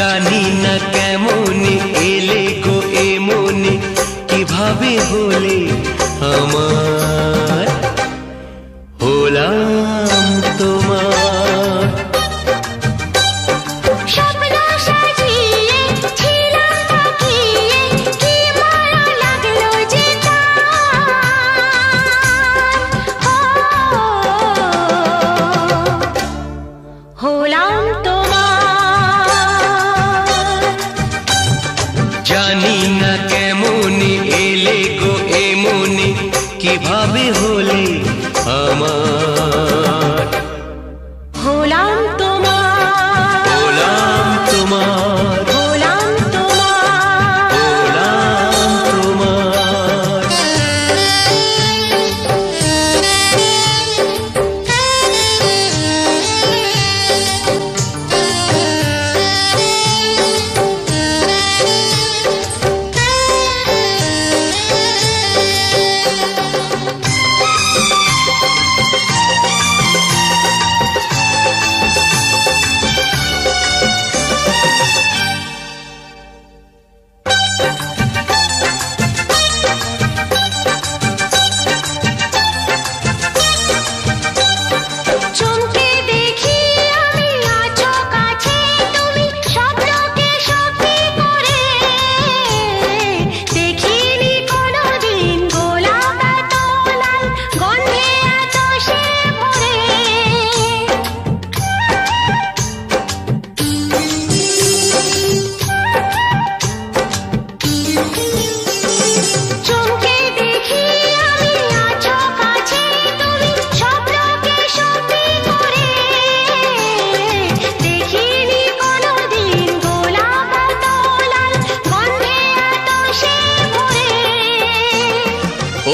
জানি না কেমন এলে গো এমন কীভাবে হলে আমার? জানি না কেমনে এলে গো এমনে কীভাবে হলে আমার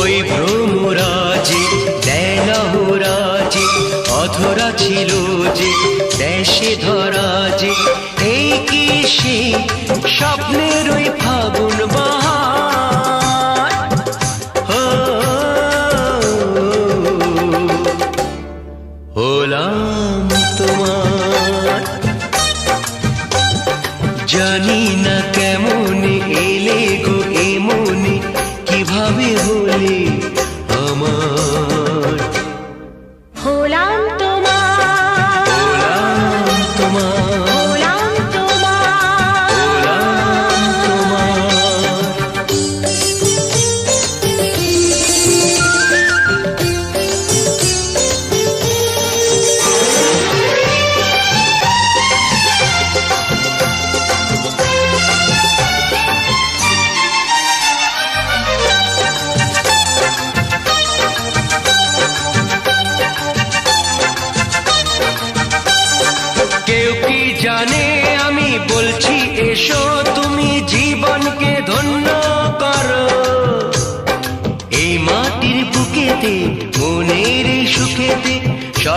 ওই ভ্রমরাজি দেলাহরাজি অধরা ছিল যে দেশে ধরাজি। এই কি সে স্বপ্নের ওই ফাগুন বা mơ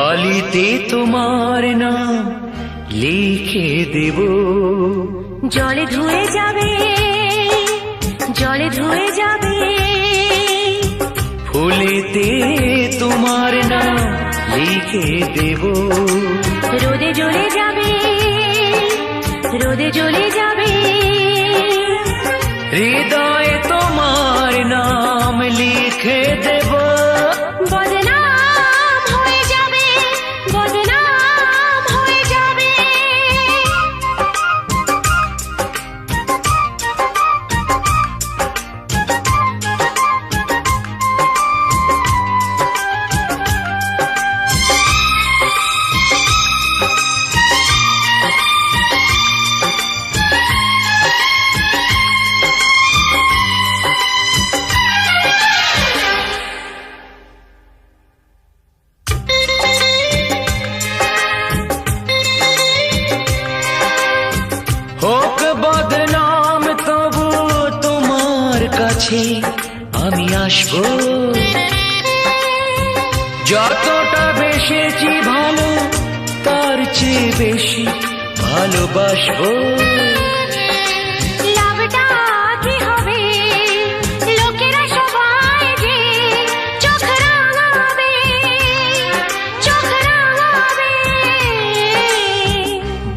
বালিতে তোমার নাম লিখে দেব। জলে ধুয়ে যাবে জলে ধুয়ে যাবে। ফুলেতে তোমার নাম লিখে দেব। রোদে জ্বলে যাবে রোদে জ্বলে যাবে। হৃদয়ে তোমার নাম লিখে দেব কাছে আমি আসব। যতটা বেসেছি ভালো তার চেয়ে বেশি ভালোবাসবো।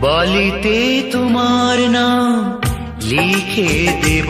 বলিতে তোমার নাম লিখে দেব।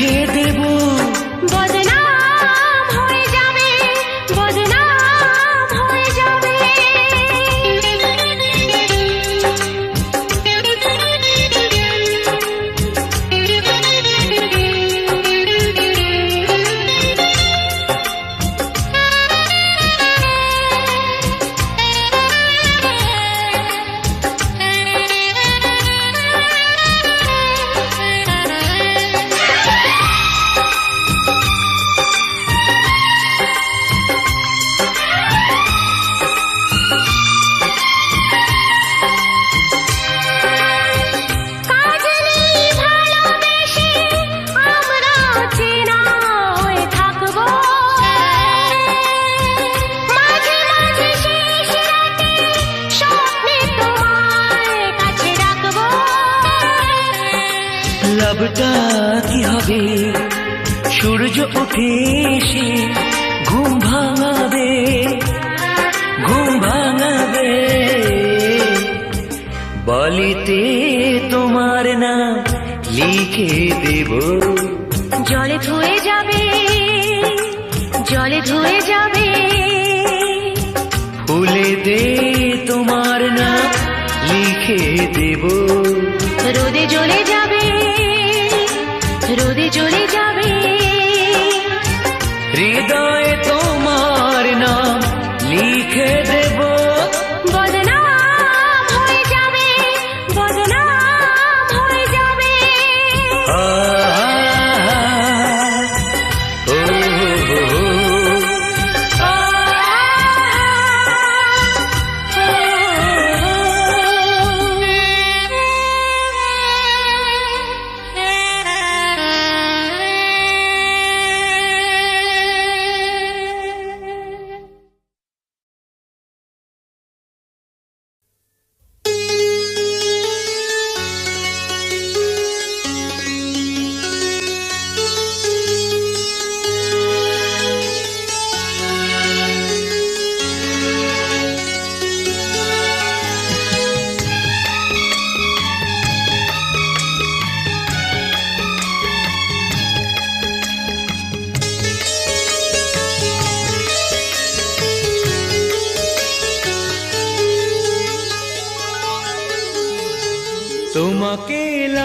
বলিতে তোমার নাম লিখে দেব। জলে ধুয়ে যাবে জলে ধুয়ে যাবে। ফুলে দে তোমার নাম লিখে দেব।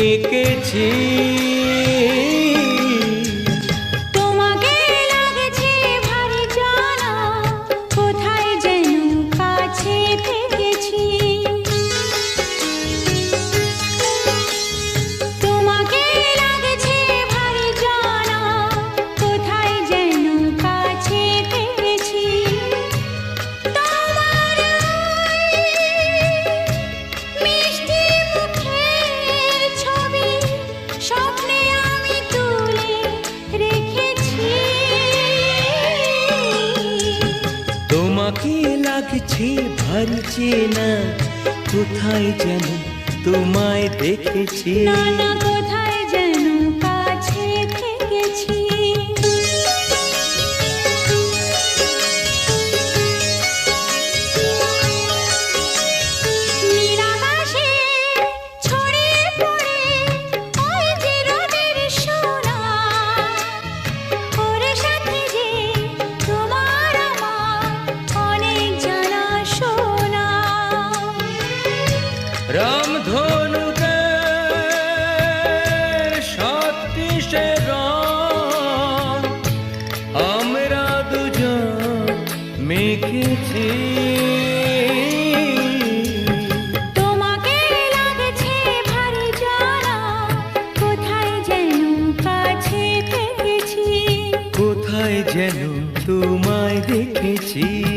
এঁকেছি লাগছে ভারছে না। কোথায় যেন তোমায় দেখেছি। see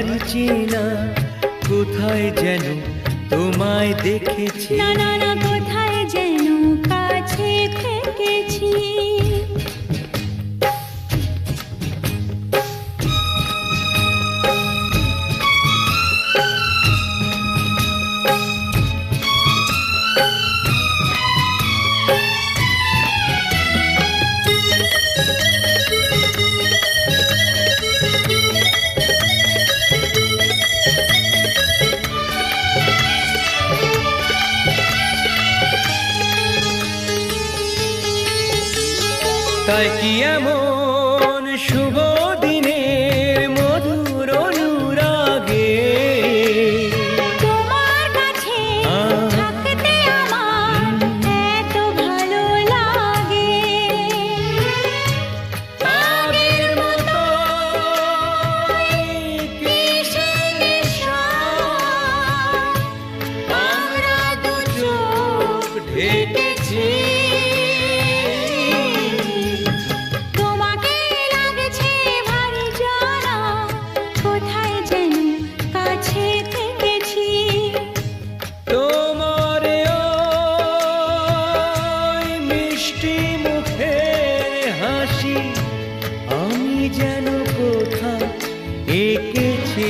আমার চেনা কোথায় যেন তোমায় দেখেছি। না না না কোথায় যেন কাছে থেকেছি। যেন কোথা এঁকেছে।